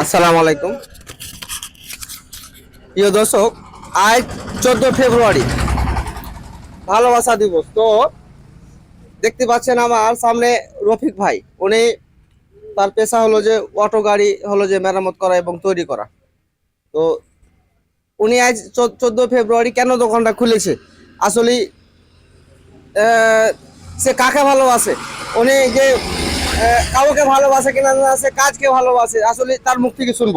আসসালামু আলাইকুম। প্রিয় দর্শক, আজ চোদ্দ ফেব্রুয়ারি। ভালোবাসা দিবস। তো দেখতে পাচ্ছেন আমার সামনে রফিক ভাই। উনি তার পেশা হলো যে অটো গাড়ি, হলো যে মেরামত করা এবং তৈরি করা। তো উনি আজ চোদ্দ ফেব্রুয়ারি কেন দোকানটা খুলেছে? আসলে সে কাকে ভালোবাসে? উনি যে কাউকে ভালোবাসে কিনা না সে কাজকে ভালোবাসে, আসলে তার মুখ থেকে শুনব।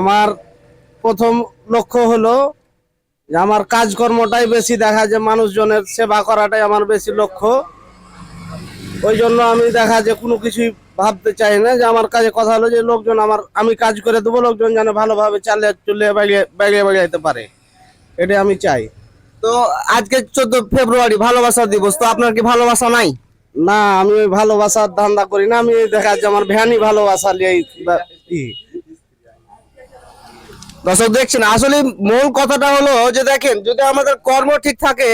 আমার প্রথম লক্ষ্য হলো আমার কাজকর্মটাই বেশি দেখা যে মানুষজনের সেবা করাটাই আমার বেশি লক্ষ্য। ওই জন্য আমি দেখা যে কোনো কিছুই ভাবতে চাই না, যে আমার কাজে কথা হলো যে লোকজন আমার, আমি কাজ করে দেবো, লোকজন যেন ভালোভাবে চালিয়ে চলে বাড়িয়ে বাড়িয়ে বাড়িয়ে পারে। এটা আমি চাই। তো আজকে চোদ্দ ফেব্রুয়ারি, ভালোবাসা দিবস, তো আপনার কি ভালোবাসা নাই? না, আমি ওই ভালোবাসার ধান্দা করি না, আমি দেখা যাচ্ছে আমার ভ্যানই ভালোবাসা দর্শক, দেখছেন, আসলে মূল কথাটা হলো যে দেখেন, যদি আমাদের কর্ম ঠিক থাকে,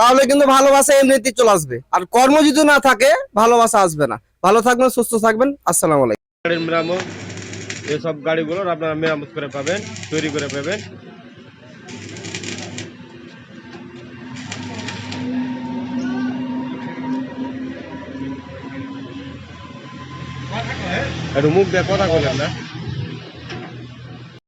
তাহলে কিন্তু ভালোবাসা এমনিতে চলে আসবে। আর কর্ম যদি না থাকে, ভালোবাসা আসবে না। ভালো থাকবেন, সুস্থ থাকবেন, আসসালাম আলাইকুম। মেরামত, এসব গাড়িগুলোর আপনারা মেরামত করে পাবেন, তৈরি করে পাবেন। একটু মুখ দিয়ে কথা বলেন না।